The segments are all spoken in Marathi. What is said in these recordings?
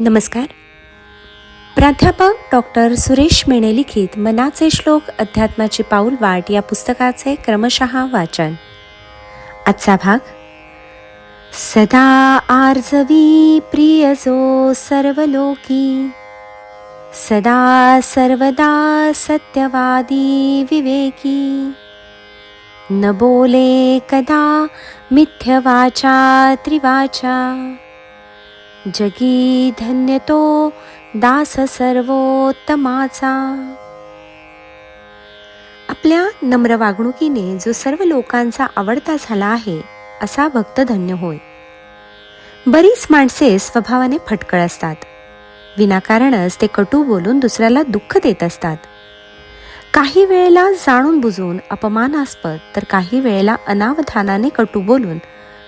नमस्कार. प्राध्यापक डॉक्टर सुरेश मेणे लिखित मनाचे श्लोक अध्यात्माची पाऊल वाट या पुस्तकाचे क्रमशः वाचन. आजचा भाग सदा आर्जवी प्रियजो सर्वलोकी सदा सर्वदा सत्यवादी विवेकी न बोले कदा मिथ्यवाचा त्रिवाचा जगी धन्य तो दास सर्वोत्तमाचा. आपल्या नम्र वागणुकीने जो सर्व लोकांचा आवडता झाला आहे असा भक्त धन्य होय. बरीच माणसे स्वभावाने फटकळ असतात. विनाकारणच ते कटू बोलून दुसऱ्याला दुःख देत असतात. काही वेळेला जाणून बुजून अपमानास्पद तर काही वेळेला अनावधानाने कटू बोलून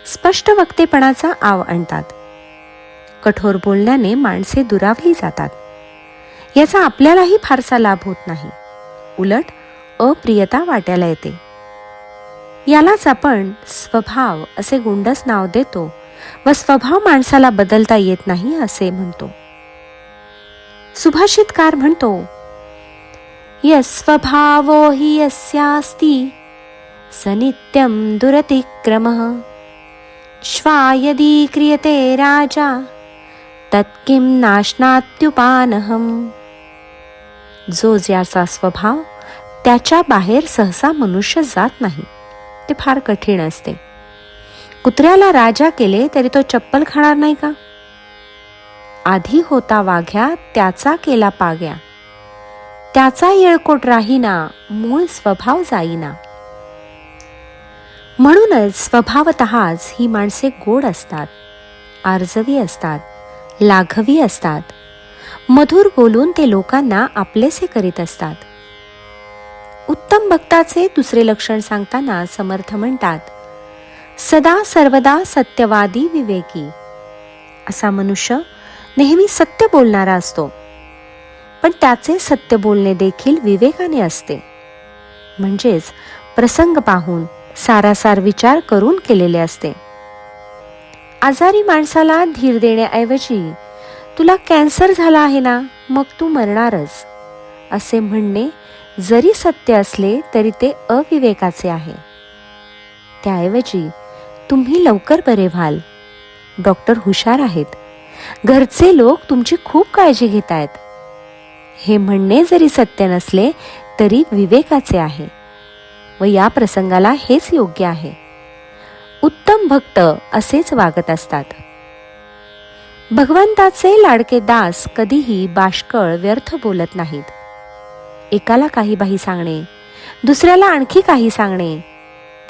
स्पष्ट वक्तेपणाचा आव आणतात. कठोर बोलण्याने माणसे दुरावली जातात. याचा आपल्यालाही फारसा लाभ होत नाही. उलट अप्रियता वाट्याला येते. यालाच आपण स्वभाव असे गुंडस नाव देतो व स्वभाव माणसाला बदलता येत नाही असे म्हणतो. सुभाषितकार म्हणतो यस्वभावो हि यस्यास्ति स नित्यं दुरतिक्रमः श्वा यदि क्रियते राजा तत्किं नाशनात्युपानहम। जो ज्याचा स्वभाव त्याच्या बाहेर सहसा मनुष्य जात नाही. ते फार कठीण असते. कुत्र्याला राजा केले तरी तो चप्पल खाणार नाही का? आधी होता वाघ्या त्याचा केला पाग्या. त्याचा येळकोट राहीना मूळ स्वभाव जाईना. म्हणूनच स्वभावतःच ही माणसे गोड असतात आर्जवी असतात लाघवी असतात. मधुर बोलून ते लोकांना आपलेसे करीत असतात. उत्तम भक्ताचे दुसरे लक्षण सांगताना समर्थ म्हणतात सदा सर्वदा सत्यवादी विवेकी. असा मनुष्य नेहमी सत्य बोलणारा असतो. पण त्याचे सत्य बोलणे देखील विवेकाने असते. म्हणजेच प्रसंग पाहून सारासार विचार करून केलेले असते. आजारी माणसाला धीर देण्याऐवजी तुला कॅन्सर झाला आहे ना मग तू मरणारच. असे म्हणणे जरी सत्य असले तरी ते अविवेकाचे आहे. त्याऐवजी तुम्ही लवकर बरे व्हाल. डॉक्टर हुशार आहेत. घरचे लोक तुमची खूप काळजी घेत आहेत हे म्हणणे जरी सत्य नसले तरी विवेकाचे आहे व या प्रसंगाला हेच योग्य आहे. उत्तम भक्त असेच वागत असतात. भगवंताचे लाडके दास कधीही बाष्कळ व्यर्थ बोलत नाहीत. एकाला काही बाही सांगणे दुसऱ्याला आणखी काही सांगणे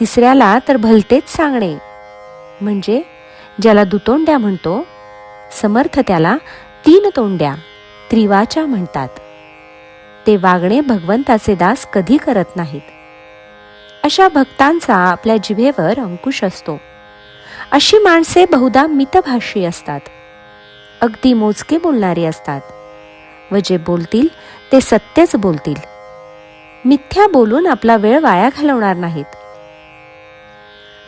तिसऱ्याला तर भलतेच सांगणे. म्हणजे ज्याला दुतोंड्या म्हणतो समर्थ त्याला तीन तोंड्या त्रिवाचा म्हणतात. ते वागणे भगवंताचे दास कधी करत नाहीत. अशा भक्तांचा आपल्या जिभेवर अंकुश असतो. अशी माणसे बहुधा मितभाषी असतात. अगदी मोजके बोलणारी असतात. व जे बोलतील ते सत्यच बोलतील. मिथ्या बोलून आपला वेळ वाया घालवणार नाहीत.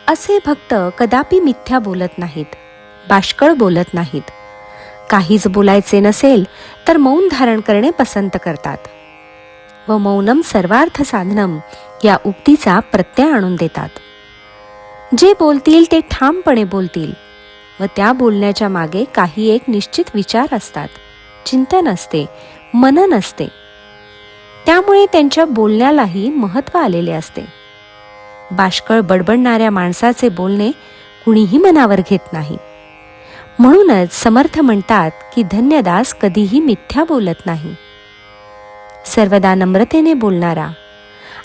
असे भक्त कदापि मिथ्या बोलत नाहीत. बाष्कळ बोलत नाहीत. काहीच बोलायचे नसेल तर मौन धारण करणे पसंत करतात. व मौनम सर्वार्थ साधनम या उक्तीचा प्रत्यय आणून देतात. जे बोलतील ते ठामपणे बोलतील व त्या बोलण्याच्या मागे काही एक निश्चित विचार असतात. चिंतन असते मनन असते त्यामुळे त्यांच्या बोलण्यालाही महत्त्व आलेले असते. बाष्कळ बडबडणाऱ्या माणसाचे बोलणे कुणीही मनावर घेत नाही. म्हणूनच समर्थ म्हणतात की धन्यदास कधीही मिथ्या बोलत नाही. सर्वदा नम्रतेने बोलणारा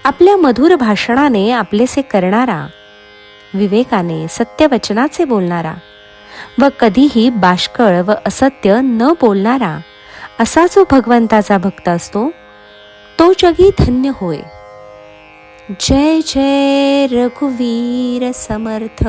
आपल्या मधुर भाषणाने आपलेसे करणारा विवेकाने सत्यवचनाचे बोलणारा व कधीही बाष्कळ व असत्य न बोलणारा असा जो भगवंताचा भक्त असतो तो जगी धन्य होय. जय जय रघुवीर समर्थ.